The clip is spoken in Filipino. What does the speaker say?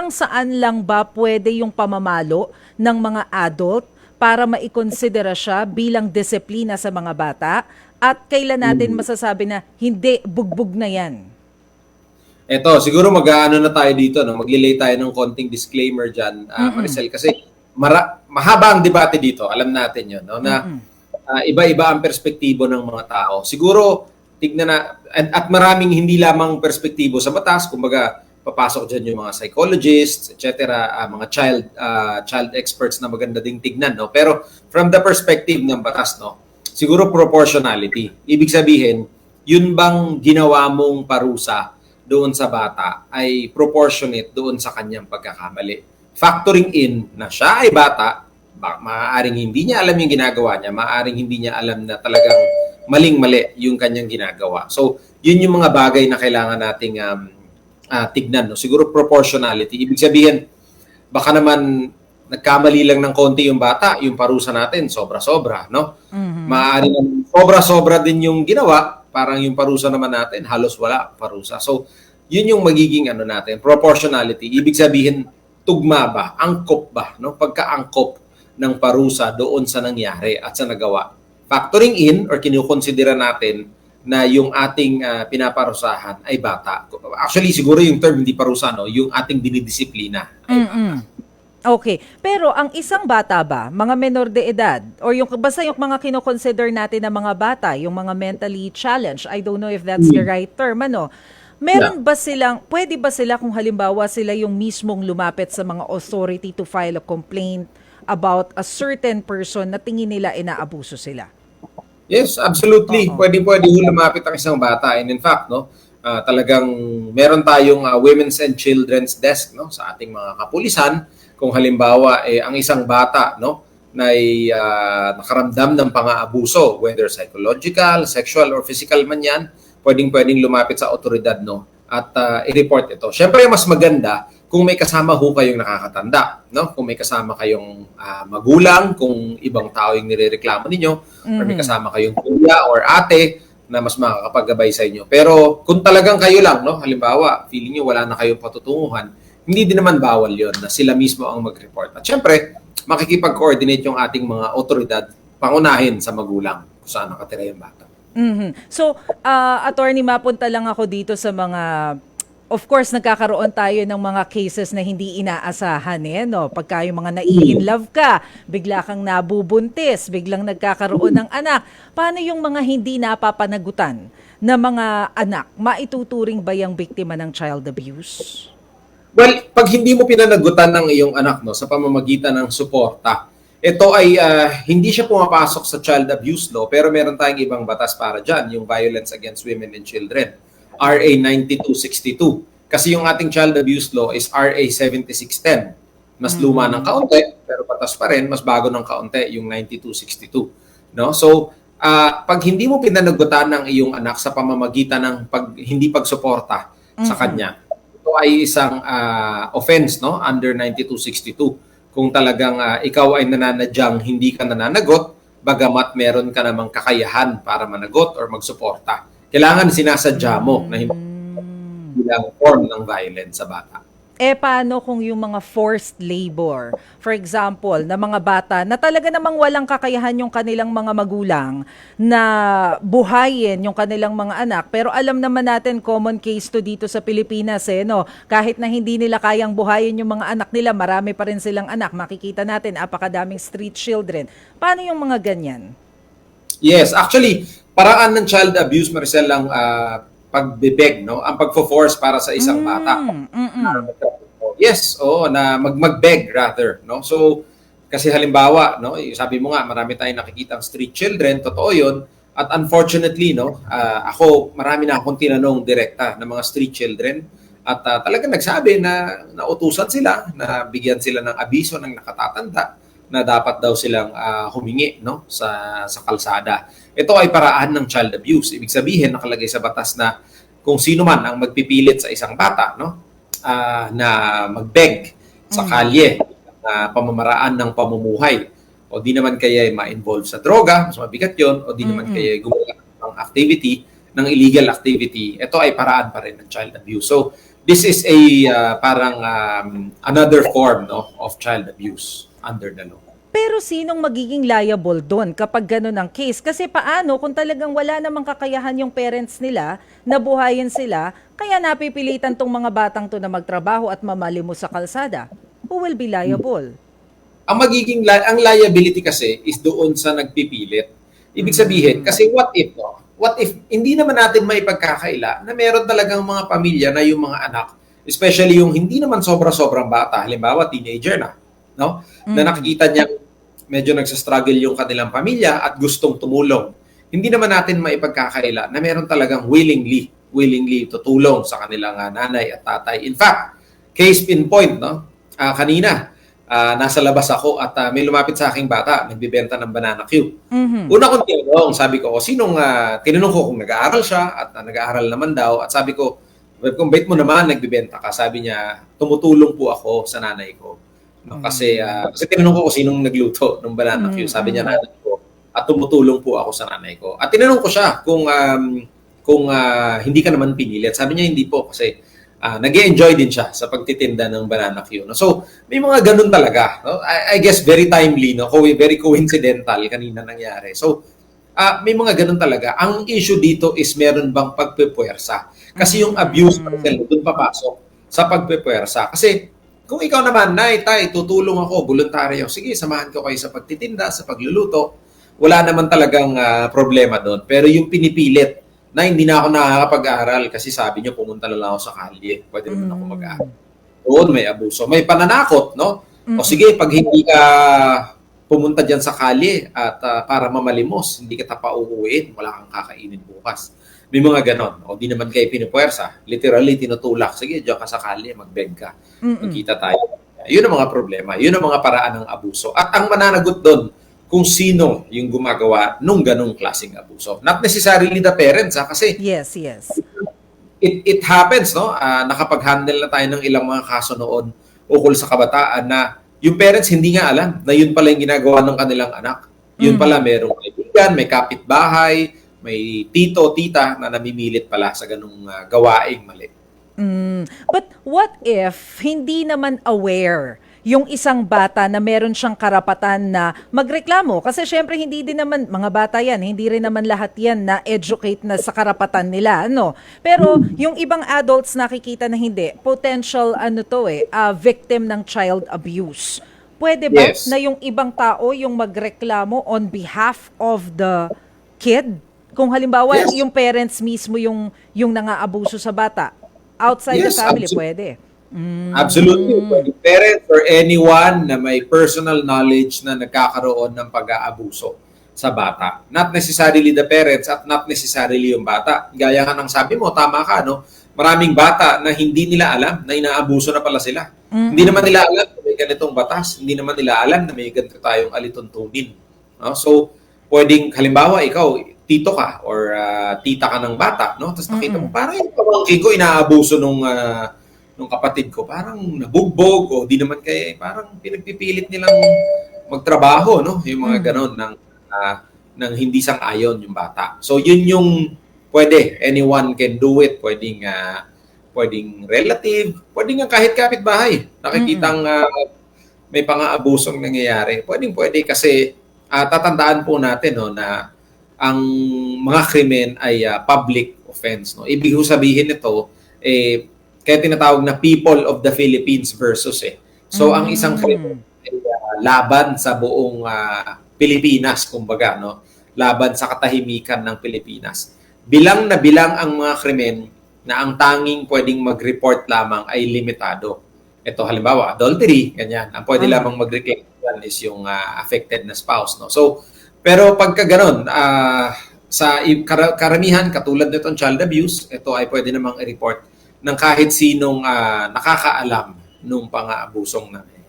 hanggang saan lang ba pwede yung pamamalo ng mga adult para maikonsidera siya bilang disiplina sa mga bata? At kailan natin masasabi na hindi, bugbog na yan? Eto, siguro mag-ano na tayo dito, no? maglilay tayo ng konting disclaimer dyan, ah, Maricel, kasi mara- mahaba ang debate dito, alam natin yun, no? na ah, iba-iba ang perspektibo ng mga tao. Siguro, tignan na, at, at maraming hindi lamang perspektibo sa batas, kumbaga, papasok dyan yung mga psychologists, etc., ah, mga child ah, child experts na maganda ding tignan. No? Pero from the perspective ng batas, no? siguro proportionality. Ibig sabihin, yun bang ginawa mong parusa doon sa bata ay proportionate doon sa kanyang pagkakamali. Factoring in na siya ay bata, ba, maaaring hindi niya alam yung ginagawa niya, maaaring hindi niya alam na talagang maling-mali yung kanyang ginagawa. So, yun yung mga bagay na kailangan nating um, ah, tignan. No? Siguro proportionality. Ibig sabihin, baka naman nagkamali lang ng konti yung bata, yung parusa natin, sobra-sobra, no? Maaari naman sobra-sobra din yung ginawa, parang yung parusa naman natin, halos wala parusa. So, yun yung magiging ano natin, proportionality. Ibig sabihin, tugma ba, angkop ba, no? Pagkaangkop ng parusa doon sa nangyari at sa nagawa. Factoring in or kinukonsidera natin na yung ating ah, pinaparusahan ay bata. Actually, siguro yung term hindi parusa, no? Yung ating dinidisiplina ay Mm-mm. Okay. Pero ang isang bata ba, mga menor de edad, or yung basta yung mga kinoconsider natin na mga bata, yung mga mentally challenged, I don't know if that's the right term, ano, meron ba silang, pwede ba sila kung halimbawa sila yung mismong lumapit sa mga authority to file a complaint about a certain person na tingin nila inaabuso sila? Yes, absolutely. Oo. Pwede pwede ho lumapit ang isang bata. And in fact, no, ah, talagang meron tayong ah, women's and children's desk no sa ating mga kapulisan kung halimbawa eh, ang isang bata no na ay, ah, nakaramdam ng pang-aabuso, whether psychological, sexual or physical man 'yan, pwedeng-pwedeng lumapit sa otoridad no at ah, i-report ito. Syempre mas maganda kung may kasama ho kayong nakakatanda, no? Kung may kasama kayong ah, magulang, kung ibang tao yung nirereklamo ninyo, or may kasama kayong kuya or ate na mas makakapaggabay sa inyo. Pero kung talagang kayo lang, no, halimbawa, feeling nyo wala na kayong patutunguhan, hindi din naman bawal yon na sila mismo ang mag-report. At syempre, makikipag-coordinate yung ating mga otoridad pangunahin sa magulang kung saan nakatira yung bata. Mhm. So, ah, attorney, mapunta lang ako dito sa mga Of course, nagkakaroon tayo ng mga cases na hindi inaasahan eh, no? Pagka yung mga nai-in love ka, bigla kang nabubuntis, biglang nagkakaroon ng anak. Paano yung mga hindi napapanagutan na mga anak? Maituturing ba yung biktima ng child abuse? Well, pag hindi mo pinanagutan ng iyong anak no sa pamamagitan ng suporta, ito ay ah, hindi siya pumapasok sa child abuse law pero meron tayong ibang batas para diyan, yung Violence Against Women and Children, RA 9262. Kasi yung ating child abuse law is RA 7610. Mas luma ng kaunti pero batas pa rin, mas bago ng kaunti yung 9262, no? So, ah, pag hindi mo pinanagutan ng iyong anak sa pamamagitan ng pag hindi pagsuporta sa kanya, ito ay isang ah, offense no under 9262 kung talagang ah, ikaw ay nananadyang hindi ka nananagot bagamat meron ka namang kakayahan para managot or magsuporta kailangan sinasadya mo na hindi bilang form ng violence sa bata Eh paano kung yung mga forced labor, for example, na mga bata na talaga namang walang kakayahan yung kanilang mga magulang na buhayin yung kanilang mga anak. Pero alam naman natin common case to dito sa Pilipinas eh, no? Kahit na hindi nila kayang buhayin yung mga anak nila, marami pa rin silang anak. Makikita natin, apakadaming street children. Paano yung mga ganyan? Yes, actually, paraan ng child abuse, Maricel, ang ah, pagbibeg, no? Ang pagfo-force para sa isang bata. Yes, oo, na mag mag-beg rather, no? So, kasi halimbawa, no, eh, sabi mo nga, marami tayong nakikitang street children, totoo 'yon. At unfortunately, no, ah, ako marami na akong tinanong direkta ng mga street children at ah, talagang nagsabi na nautusan sila na bigyan sila ng abiso ng nakatatanda na dapat daw silang ah, humingi no sa sa kalsada. Ito ay paraan ng child abuse. Ibig sabihin nakalagay sa batas na kung sino man ang magpipilit sa isang bata no ah, na magbeg sa kalye na pamamaraan ng pamumuhay o di naman kaya ma-involve sa droga, mas mabigat 'yon o di naman kaya gumawa ng activity ng illegal activity. Ito ay paraan pa rin ng child abuse. So, this is a uh, parang um, another form no of child abuse under the law. Pero sinong magiging liable doon kapag ganun ang case? Kasi paano kung talagang wala namang kakayahan yung parents nila na buhayin sila, kaya napipilitan tong mga batang to na magtrabaho at mamali mo sa kalsada? Who will be liable? Ang magiging li- ang liability kasi is doon sa nagpipilit. Ibig sabihin, kasi what if no? What if hindi naman natin maipagkakaila na meron talagang mga pamilya na yung mga anak, especially yung hindi naman sobra-sobrang bata, halimbawa teenager na, no? Na nakikita niya medyo nagsa-struggle yung kanilang pamilya at gustong tumulong. Hindi naman natin maipagkakaila na meron talagang willingly, willingly tutulong sa kanilang nanay at tatay. In fact, case in point, no? Ah, kanina, ah, nasa labas ako at ah, may lumapit sa aking bata, nagbibenta ng banana cue. Mhm. Una kong tinanong, sabi ko, o sinong, ah, tinanong ko kung nag-aaral siya at ah, nag-aaral naman daw at sabi ko, kung bait mo naman, nagbibenta ka. Sabi niya, tumutulong po ako sa nanay ko. No, kasi, ah, kasi tinanong ko kung sinong nagluto ng banana cue. Sabi niya, nanay ko. At tumutulong po ako sa nanay ko. At tinanong ko siya kung um, kung ah, hindi ka naman pinilit. Sabi niya, hindi po kasi ah, nag enjoy din siya sa pagtitinda ng banana cue. No? So, may mga ganun talaga. No? I, I guess very timely, no? Very coincidental kanina nangyari. So, ah, may mga ganun talaga. Ang issue dito is meron bang pagpipwersa. Kasi yung abuse, Marcel, doon papasok sa pagpipwersa. Kasi kung ikaw naman, nay, tay, tutulong ako, voluntaryo, sige, samahan ko kayo sa pagtitinda, sa pagluluto, wala naman talagang ah, problema doon. Pero yung pinipilit, na hindi na ako nakakapag-aral kasi sabi niyo pumunta na lang ako sa kalye. Pwede naman ako mag-aral. Doon may abuso. May pananakot, no? O sige, pag hindi ka pumunta dyan sa kalye at ah, para mamalimos, hindi ka pa uuwiin, wala kang kakainin bukas. May mga ganon. O di naman kayo pinupwersa. Literally, tinutulak. Sige, dyan ka sa kalye, mag-beg ka. Magkita tayo. Yun ang mga problema. Yun ang mga paraan ng abuso. At ang mananagot doon, kung sino yung gumagawa nung ganong klaseng abuso. Not necessarily the parents, ha? kasi Yes, yes. it, it happens, no? Ah, nakapag-handle na tayo ng ilang mga kaso noon ukol sa kabataan na yung parents hindi nga alam na yun pala yung ginagawa ng kanilang anak. Yun pala merong kaibigan, may kapitbahay, may tito, tita na namimilit pala sa ganung ah, gawaing mali. Mm, But what if hindi naman aware yung isang bata na meron siyang karapatan na magreklamo? Kasi syempre hindi din naman, mga bata yan, hindi rin naman lahat yan na educate na sa karapatan nila, ano? Pero yung ibang adults nakikita na hindi, potential ano to eh, ah, victim ng child abuse. Pwede ba Yes. na yung ibang tao yung magreklamo on behalf of the kid? Kung halimbawa Yes. yung parents mismo yung yung nangaabuso sa bata, outside Yes, the family absolutely. pwede. Mm. Absolutely. Pwede parent or anyone na may personal knowledge na nagkakaroon ng pag-aabuso sa bata. Not necessarily the parents at not necessarily yung bata. Gaya nga ng sabi mo, tama ka, no? Maraming bata na hindi nila alam na inaabuso na pala sila. Hindi naman nila alam na may ganitong batas. Hindi naman nila alam na may ganito tayong alituntunin. No? So, pwedeng, halimbawa, ikaw, tito ka or ah, tita ka ng bata, no? Tapos nakita mo, parang yung pamangkin ko inaabuso nung ah, nung kapatid ko, parang nabugbog o di naman kaya, parang pinagpipilit nilang magtrabaho, no? Yung mga ganon ng, ah, ng hindi sang-ayon yung bata. So, yun yung pwede. Anyone can do it. Pwedeng, ah, pwedeng relative, pwedeng nga kahit kapitbahay. Nakikitang ah, may pang-aabusong nangyayari. Pwedeng pwede kasi ah, tatandaan po natin no, na ang mga krimen ay ah, public offense. No? Ibig sabihin nito, eh, kaya tinatawag na people of the Philippines versus eh. So, ang isang krimen ay ah, laban sa buong ah, Pilipinas, kumbaga, no? laban sa katahimikan ng Pilipinas. Bilang na bilang ang mga krimen na ang tanging pwedeng mag-report lamang ay limitado. Ito halimbawa, adultery, ganyan. Ang pwede Mhm. lamang mag-reclaim is yung ah, affected na spouse. No? So, pero pagka ganun, ah, sa kara- karamihan, katulad nitong child abuse, ito ay pwede namang i-report ng kahit sinong ah, nakakaalam nung pang-aabusong nangyayari.